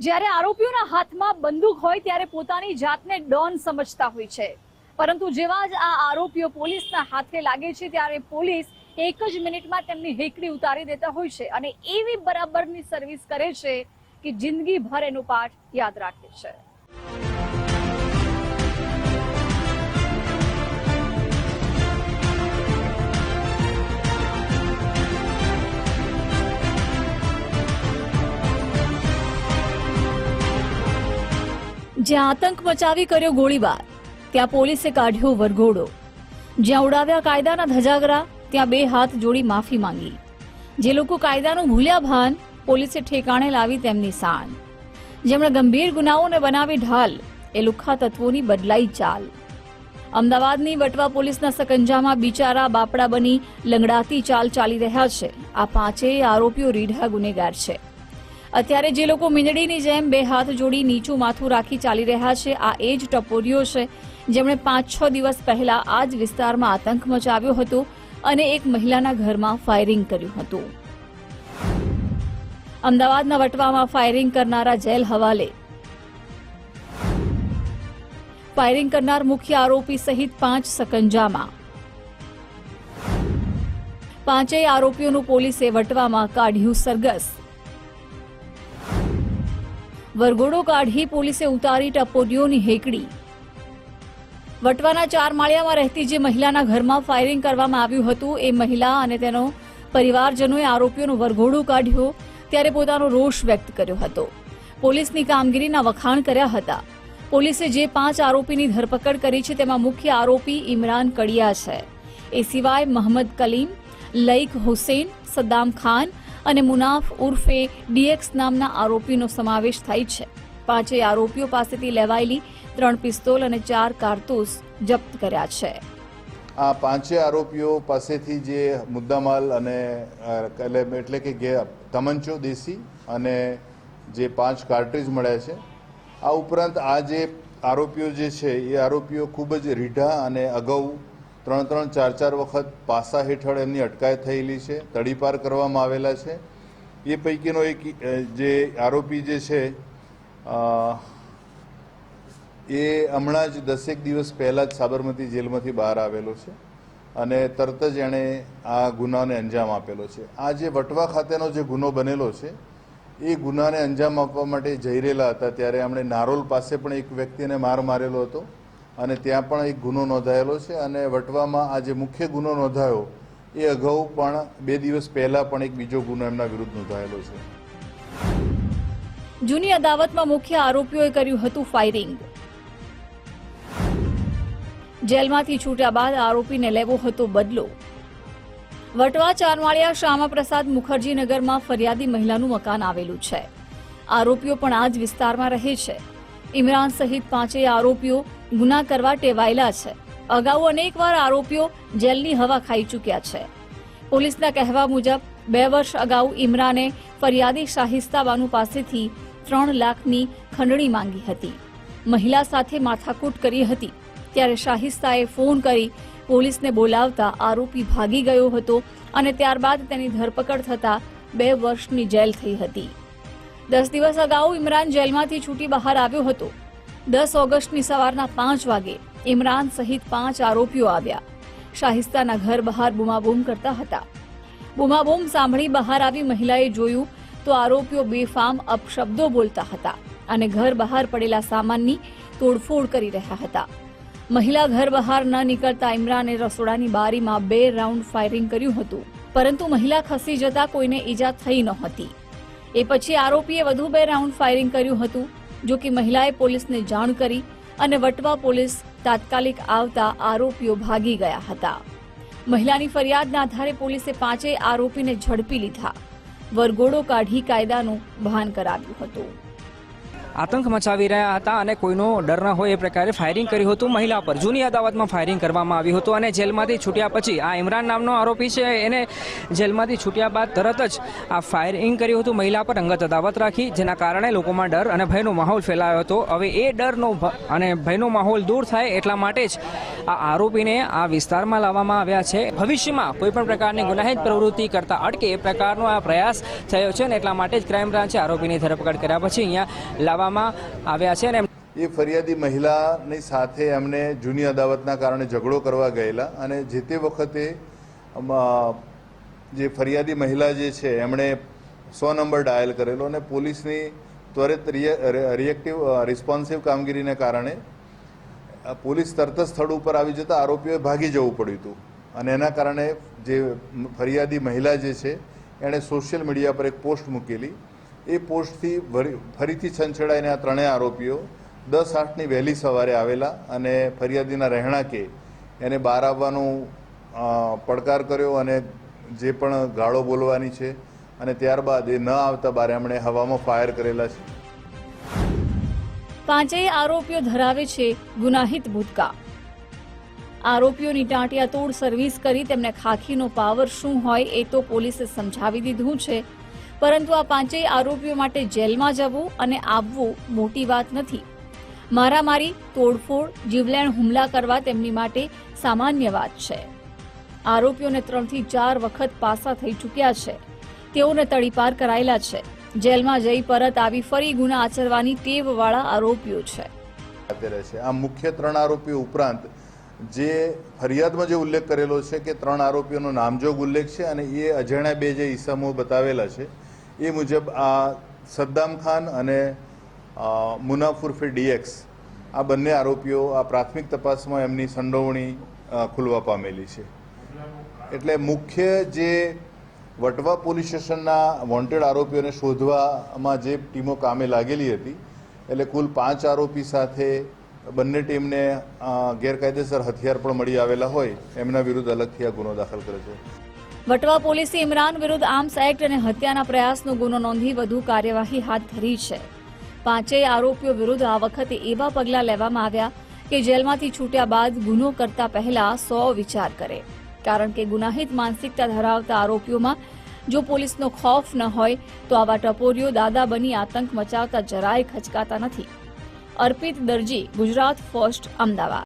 જ્યારે આરોપીઓના હાથમાં બંદૂક હોય ત્યારે પોતાની જાતને ડોન સમજતા હોય છે. પરંતુ જેવા જ આ આરોપીઓ પોલીસના હાથે લાગે છે, ત્યારે પોલીસ એક જ મિનિટમાં તેમની હેકડી ઉતારી દેતા હોય છે અને એવી બરાબરની સર્વિસ કરે છે કે જિંદગીભર એનો પાઠ યાદ રાખે છે. જ્યાં આતંક મચાવી કર્યો ગોળીબાર, ત્યાં પોલીસે કાઢ્યો વરઘોડો. જ્યાં ઉડાવ્યા કાયદાના ધજાગરા, ત્યાં બે હાથ જોડી માફી માંગી. જે લોકો કાયદાનું ભૂલ્યા ભાન પોલીસે ઠેકાણે લાવી તેમની સાણ. જેમણે ગંભીર ગુનાઓને બનાવી ઢાલ, એ લુખ્ખા તત્વોની બદલાઈ ચાલ. અમદાવાદની વટવા પોલીસના સકંજામાં બિચારા બાપડા બની લંગડાતી ચાલ ચાલી રહ્યા છે. આ પાંચેય આરોપીઓ રીઢા ગુનેગાર છે. અત્યારે જે લોકો મીંદડીની જેમ બે હાથ જોડી નીચું માથું રાખી ચાલી રહ્યા છે, આ એ જ ટપોરીઓ છે. જેમણે પાંચ છ દિવસ પહેલા આ જ વિસ્તારમાં આતંક મચાવ્યો હતો અને એક મહિલાના ઘરમાં ફાયરિંગ કર્યું હતું. અમદાવાદના વટવામાં ફાયરિંગ કરનારા જેલ હવાલે. ફાયરિંગ કરનાર મુખ્ય આરોપી સહિત પાંચ સકંજામાં. પાંચેય આરોપીઓનું પોલીસે વટવામાં કાઢ્યું સરઘસ. વરઘોડો કાઢી પોલીસે ઉતારી ટપોડીઓની હેકડી. વટવાના ચાર માળિયામાં રહેતી જે મહિલાના ઘરમાં ફાયરિંગ કરવામાં આવ્યું હતું, એ મહિલા અને તેનો પરિવારજનોએ આરોપીઓનો વરઘોડો કાઢ્યો ત્યારે પોતાનો રોષ વ્યક્ત કર્યો હતો. પોલીસની કામગીરીના વખાણ કર્યા હતા. પોલીસે જે પાંચ આરોપીની ધરપકડ કરી છે, તેમાં મુખ્ય આરોપી ઇમરાન કડિયા છે. એ સિવાય મહમ્મદ કલીમ લઈક હુસેન, સદ્દામ ખાન અને મુનાફ ઉર્ફે ડીએક્સ નામના આરોપીનો સમાવેશ થાય છે. પાંચેય આરોપીઓ પાસેથી લેવાયેલી ત્રણ પિસ્તોલ અને ચાર કારતૂસ જપ્ત કર્યા છે. આ પાંચે આરોપીઓ પાસેથી જે મુદ્દામાલ અને એટલે કે તમંચો દેશી અને જે પાંચ કાર્ટ્રીજ મળ્યા છે, આ ઉપરાંત આ જે આરોપીઓ જે છે, એ આરોપીઓ ખૂબ જ રીઢા અને અગાઉ ત્રણ ત્રણ ચાર ચાર વખત પાસા હેઠળ એમની અટકાયત થયેલી છે, તડીપાર કરવામાં આવેલા છે. એ પૈકીનો એક જે આરોપી જે છે એ હમણાં જ દસેક દિવસ પહેલાં જ સાબરમતી જેલમાંથી બહાર આવેલો છે અને તરત જ એણે આ ગુનાને અંજામ આપેલો છે. આ જે વટવા ખાતેનો જે ગુનો બનેલો છે, એ ગુનાને અંજામ આપવા માટે જઈ રહેલા હતા ત્યારે એમણે નારોલ પાસે પણ એક વ્યક્તિને માર મારેલો હતો. અને ત્યાં પણ એક ગુનો નોંધાયેલો છે અને વટવામાં આ જે મુખ્ય ગુનો નોંધાયો, એ અગાઉ પણ બે દિવસ પહેલાં પણ એક બીજો ગુનો એમના વિરુદ્ધ નોંધાયેલો છે. જૂની અદાવતમાં મુખ્ય આરોપીઓએ કર્યું હતું ફાયરિંગ જેલમાંથી છૂટ્યા બાદ આરોપીને લેવો હતો બદલો. વટવા ચારમાળિયા શ્યામાપ્રસાદ મુખર્જી નગરમાં ફરિયાદી મહિલાનું મકાન આવેલું છે. આરોપીઓ પણ આ જ વિસ્તારમાં રહે છે. ઇમરાન સહિત પાંચેય આરોપીઓ ગુના કરવા ટેવાયેલા છે. અગાઉ અનેકવાર આરોપીઓ જેલની હવા ખાઈ ચૂક્યા છે. પોલીસના કહેવા મુજબ, બે વર્ષ અગાઉ ઇમરાને ફરિયાદી શાહિસ્તા બાનુ પાસેથી ત્રણ લાખની ખંડણી માંગી હતી. મહિલા સાથે માથાકૂટ કરી હતી. ત્યારે શાહિસ્તાએ ફોન કરી પોલીસને બોલાવતા આરોપી ભાગી ગયો હતો અને ત્યારબાદ તેની ધરપકડ થતા બે વર્ષની જેલ થઈ હતી. દસ દિવસ અગાઉ ઇમરાન જેલમાંથી છૂટી બહાર આવ્યો હતો. દસ ઓગસ્ટની સવારના પાંચ વાગે ઇમરાન સહિત પાંચ આરોપીઓ આવ્યા. શાહિસ્તાના ઘર બહાર બૂમાબૂમ કરતા હતા. બૂમાબૂમ સાંભળી બહાર આવી મહિલાએ જોયું તો આરોપીઓ બેફામ અપશબ્દો બોલતા હતા અને ઘર બહાર પડેલા સામાનની તોડફોડ કરી રહ્યા હતા. મહિલા ઘર બહાર ન નીકળતા ઇમરાને રસોડાની બારીમાં બે રાઉન્ડ ફાયરિંગ કર્યું હતું, પરંતુ મહિલા ખસી જતા કોઈને ઈજા થઈ નહોતી એ પછી આરોપીએ વધુ બે રાઉન્ડ ફાયરિંગ કર્યું હતું જો કે મહિલાએ પોલીસને જાણ કરી અને વટવા પોલીસ તાત્કાલિક આવતા આરોપીઓ ભાગી ગયા હતા. મહિલાની ફરિયાદના આધારે પોલીસે પાંચેય આરોપીને ઝડપી લીધા. વરઘોડો કાઢી કાયદાનું ભાન કરાવ્યું હતું. આતંક મચાવી રહ્યા હતા અને કોઈનો ડર ન હોય એ પ્રકારે ફાયરિંગ કર્યું હતું. મહિલા પર જૂની અદાવતમાં ફાયરિંગ કરવામાં આવ્યું હતું અને જેલમાંથી છૂટ્યા પછી આ ઇમરાન નામનો આરોપી છે. એને જેલમાંથી છૂટ્યા બાદ તરત જ આ ફાયરિંગ કર્યું હતું. મહિલા પર અંગત અદાવત રાખી, જેના કારણે લોકોમાં ડર અને ભયનો માહોલ ફેલાયો હતો. હવે એ ડરનો અને ભયનો માહોલ દૂર થાય એટલા માટે જ આ આરોપીને આ વિસ્તારમાં લાવવામાં આવ્યા છે. ભવિષ્યમાં કોઈ પણ પ્રકારની ગુનાહિત પ્રવૃત્તિ કરતા અટકે એ પ્રકારનો આ પ્રયાસ થયો છે અને એટલા માટે જ ક્રાઇમ બ્રાન્ચે આરોપીની ધરપકડ કર્યા. પછી અહીંયા લાવવામાં આવ્યા છે અને એ ફરિયાદી મહિલાની સાથે એમને જૂની અદાવતના કારણે ઝઘડો કરવા ગયેલા અને જે તે વખતે જે ફરિયાદી મહિલા જે છે, એમણે સો નંબર ડાયલ કરેલો અને પોલીસની ત્વરિત રિએક્ટિવ રિસ્પોન્સિવ કામગીરીને કારણે પોલીસ તરત સ્થળ ઉપર આવી જતાં આરોપીઓએ ભાગી જવું પડ્યું હતું. અને એના કારણે જે ફરિયાદી મહિલા જે છે, એણે સોશિયલ મીડિયા પર એક પોસ્ટ મૂકેલી એ પોસ્ટથી ફરીથી છંછેડાઈને આ ત્રણેય આરોપીઓ દસ આઠની વહેલી સવારે આવેલા અને ફરિયાદીના રહેણાંકે એને બહાર આવવાનું પડકાર કર્યો અને જે પણ ગાળો બોલવાની છે અને ત્યારબાદ એ ન આવતા બારે હવામાં ફાયર કરેલા છે. પાંચેય આરોપીઓ ધરાવે છે ગુનાહિત ભૂતકા આરોપીઓની ટાંટિયા તોડ સર્વિસ કરી, તેમને ખાખીનો પાવર શું હોય એ તો પોલીસે સમજાવી દીધું છે. પરંતુ આ પાંચેય આરોપીઓ માટે જેલમાં જવું અને આવવું મોટી વાત નથી. મારામારી, તોડફોડ, જીવલેણ હુમલા કરવા તેમની માટે સામાન્ય વાત છે. આરોપીઓને ત્રણથી ચાર વખત પાસા થઈ ચૂક્યા છે. તેઓને તડીપાર કરાયેલા છે. જેલમાં જઈ પરત આવી ફરી ગુના આચરવાની ટેવવાળા આરોપીઓ છે. આ મુખ્ય ત્રણ આરોપીઓ ઉપરાંત જે ફરિયાદમાં જે ઉલ્લેખ કરેલો છે કે ત્રણ આરોપીઓનો નામજોગ ઉલ્લેખ છે અને એ અજાણ્યા બે જે ઈસમો બતાવેલા છે એ મુજબ આ સદ્દામ ખાન અને અ, મુનાફુર ડીએક્સ આ બંને આરોપીઓ આ પ્રાથમિક તપાસમાં એમની સંડોવણી ખુલવા પામેલી છે. એટલે મુખ્ય જે વટવા પોલીસ સ્ટેશનના વોન્ટેડ આરોપીઓને શોધવામાં જે ટીમો કામે લાગેલી હતી એટલે કુલ પાંચ આરોપી સાથે બંને ટીમને ગેરકાયદેસર હથિયાર પણ મળી આવેલા હોય એમના વિરુદ્ધ અલગથી આ ગુનો દાખલ કર્યો છે. વટવા પોલીસે ઇમરાન વિરુદ્ધ આર્મ્સ એક્ટ અને હત્યાના પ્રયાસનો ગુનો નોંધી વધુ કાર્યવાહી હાથ ધરી છે. પાંચેય આરોપીઓ વિરુદ્ધ આ વખતે એવા પગલાં લેવામાં આવ્યા કે જેલમાંથી છૂટ્યા બાદ ગુનો કરતા પહેલા સો વિચાર કરે. કારણ કે ગુનાહિત માનસિકતા ધરાવતા આરોપીઓમાં જો પોલીસનો ખોફ ન હોય, તો આવા ટપોરીઓ દાદા બની આતંક મચાવતા જરાય ખચકાતા નથી. અર્પિત દરજી, ગુજરાત ફર્સ્ટ, અમદાવાદ.